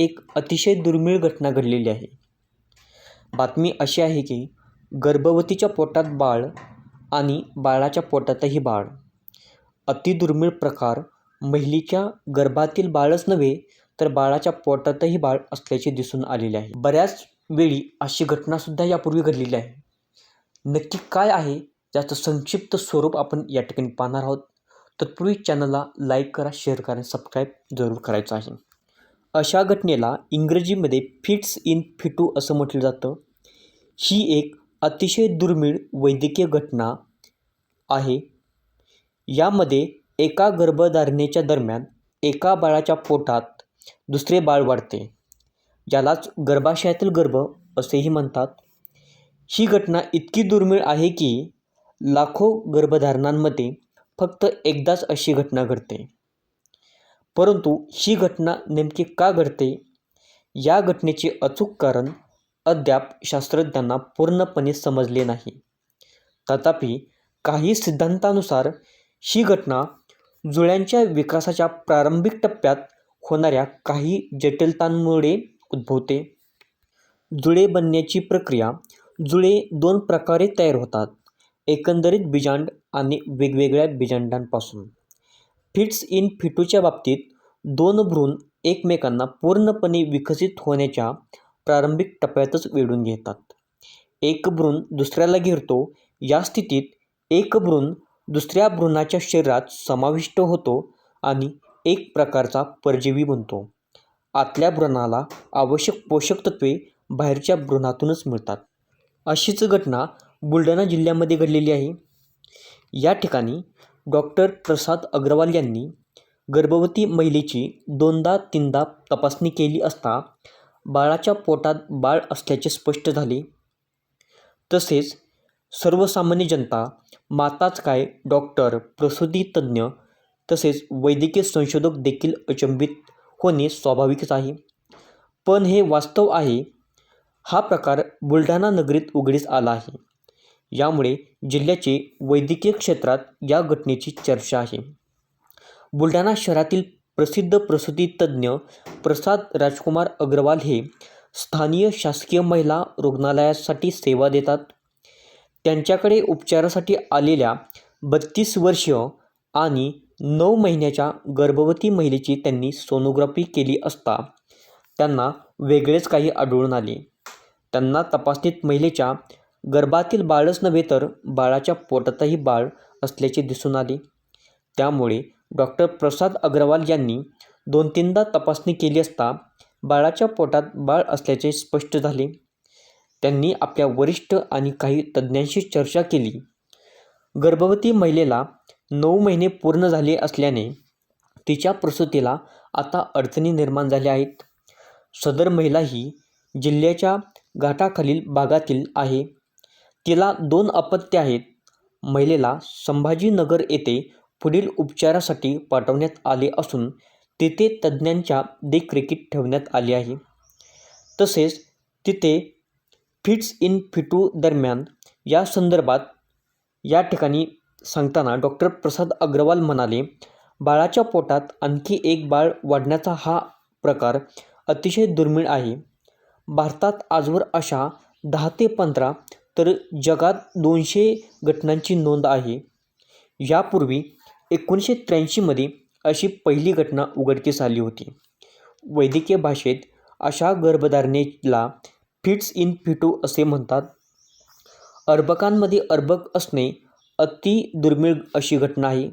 एक अतिशय दुर्मिळ घटना घडलेली आहे. बातमी अशी आहे की गर्भवतीच्या पोटात बाळ आणि बाळाच्या पोटातही बाळ. अतिदुर्मिळ प्रकार महिलेच्या गर्भातील बाळच नव्हे तर बाळाच्या पोटातही बाळ असल्याचे दिसून आलेले आहे. बऱ्याच वेळी अशी घटनासुद्धा यापूर्वी घडलेली आहे. नक्की काय आहे याचं संक्षिप्त स्वरूप आपण या ठिकाणी पाहणार आहोत. तत्पूर्वी चॅनलला लाईक करा शेअर करा सबस्क्राईब जरूर करायचं आहे. अशा घटनेला इंग्रजीमध्ये फिट्स इन फिटू असं म्हटलं जातं. ही एक अतिशय दुर्मिळ वैद्यकीय घटना आहे. यामध्ये एका गर्भधारणेच्या दरम्यान एका बाळाच्या पोटात दुसरे बाळ वाढते. यालाच गर्भाशयातील गर्भ असेही म्हणतात. ही घटना इतकी दुर्मिळ आहे की लाखो गर्भधारणांमध्ये फक्त एकदाच अशी घटना घडते. परंतु ही घटना नेमकी का घडते? या घटनेचे अचूक कारण अद्याप शास्त्रज्ञांना पूर्णपणे समजले नाही. तथापि काही सिद्धांतानुसार ही घटना जुळ्यांच्या विकासाच्या प्रारंभिक टप्प्यात होणाऱ्या काही जटिलतांमुळे उद्भवते. जुळे बनण्याची प्रक्रिया जुळे दोन प्रकारे तयार होतात एकंदरीत बीजांड आणि वेगवेगळ्या बीजांडांपासून. फिट्स इन फिटूच्या बाबतीत दोन भ्रूण एकमेकांना पूर्णपणे विकसित होण्याच्या प्रारंभिक टप्प्यातच वेढून घेतात. एक भ्रूण दुसऱ्याला घेरतो या स्थितीत एक भ्रूण दुसऱ्या भ्रूणाच्या शरीरात समाविष्ट होतो आणि एक प्रकारचा परजीवी बनतो. आतल्या भ्रूणाला आवश्यक पोषक तत्वे बाहेरच्या भ्रूणातूनच मिळतात. अशीच घटना बुलढाणा जिल्ह्यामध्ये घडलेली आहे. या ठिकाणी डॉक्टर प्रसाद अग्रवाल यांनी गर्भवती महिलेची दोनदा तीनदा तपासणी केली असता बाळाच्या पोटात बाळ असल्याचे स्पष्ट झाले. तसेच सर्वसामान्य जनता माताच काय डॉक्टर प्रसूती तज्ज्ञ तसेच वैद्यकीय संशोधक देखील अचंबित होणे स्वाभाविकच आहे. पण हे वास्तव आहे. हा प्रकार बुलढाणा नगरीत उघडीस आला आहे. यामुळे जिल्ह्याचे वैद्यकीय क्षेत्रात या घटनेची चर्चा आहे. बुलढाणा शहरातील प्रसिद्ध प्रसूती तज्ज्ञ प्रसाद राजकुमार अग्रवाल हे स्थानीय शासकीय महिला रुग्णालयासाठी सेवा देतात. त्यांच्याकडे उपचारासाठी आलेल्या बत्तीस वर्षीय आणि नऊ महिन्याच्या गर्भवती महिलेची त्यांनी सोनोग्राफी केली असता त्यांना वेगळेच काही आढळून आले. त्यांना तपासणीत महिलेच्या गर्भातील बाळच नव्हे तर बाळाच्या पोटातही बाळ असल्याचे दिसून आले. त्यामुळे डॉक्टर प्रसाद अग्रवाल यांनी दोन तीनदा तपासणी केली असता बाळाच्या पोटात बाळ असल्याचे स्पष्ट झाले. त्यांनी आपल्या वरिष्ठ आणि काही तज्ज्ञांशी चर्चा केली. गर्भवती महिलेला नऊ महिने पूर्ण झाले असल्याने तिच्या प्रसूतीला आता अडचणी निर्माण झाल्या आहेत. सदर महिला ही जिल्ह्याच्या घाटाखालील भागातील आहे. तिला दोन अपत्य आहेत. महिलेला संभाजीनगर येथे पुढील उपचारासाठी पाठवण्यात आले असून तिथे तज्ज्ञांच्या देखरेखीत ठेवण्यात आले आहे. तसेच तिथे फिट्स इन फिटू दरम्यान या संदर्भात या ठिकाणी सांगताना डॉक्टर प्रसाद अग्रवाल म्हणाले बाळाच्या पोटात आणखी एक बाळ वाढण्याचा हा प्रकार अतिशय दुर्मिळ आहे. भारतात आजवर अशा दहा ते पंधरा तर जगात दोनशे घटनांची नोंद आहे. यापूर्वी एकोणीसशे त्र्याऐंशीमध्ये अशी पहिली घटना उघडकीस आली होती. वैद्यकीय भाषेत अशा गर्भधारणेला फिट्स इन फिटू असे म्हणतात. अर्भकांमध्ये अर्भक असणे अति दुर्मिळ अशी घटना आहे.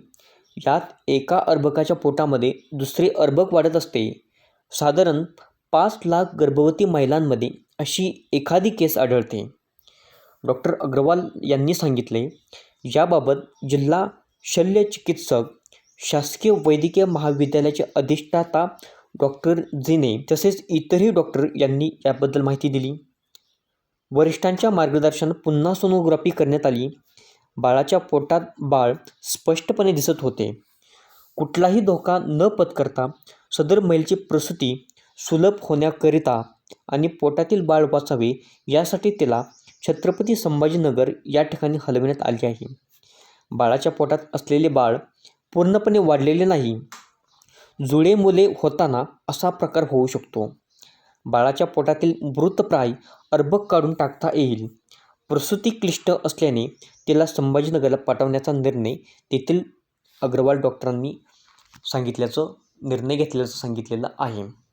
यात एका अर्भकाच्या पोटामध्ये दुसरे अर्भक वाढत असते. साधारण पाच लाख गर्भवती महिलांमध्ये अशी एखादी केस आढळते. डॉक्टर अग्रवाल यांनी सांगितले याबाबत जिल्हा शल्य चिकित्सक शासकीय वैद्यकीय महाविद्यालयाचे अधिष्ठाता डॉक्टर जिने तसेच इतरही डॉक्टर यांनी याबद्दल माहिती दिली. वरिष्ठांच्या मार्गदर्शन पुन्हा सोनोग्राफी करण्यात आली. बाळाच्या पोटात बाळ स्पष्टपणे दिसत होते. कुठलाही धोका न पत्करता सदर महिलेची प्रसूती सुलभ होण्याकरिता आणि पोटातील बाळ वाचावे यासाठी तिला छत्रपती संभाजीनगर या ठिकाणी हलविण्यात आले आहे. बाळाच्या पोटात असलेले बाळ पूर्णपणे वाढलेले नाही. जुळे मुले होताना असा प्रकार होऊ शकतो. बाळाच्या पोटातील मृतप्राय अर्भक काढून टाकता येईल. प्रसूती क्लिष्ट असल्याने तिला संभाजीनगरला पाठवण्याचा निर्णय तेथील अग्रवाल डॉक्टरांनी सांगितल्याचं निर्णय घेतल्याचं सांगितलेलं आहे.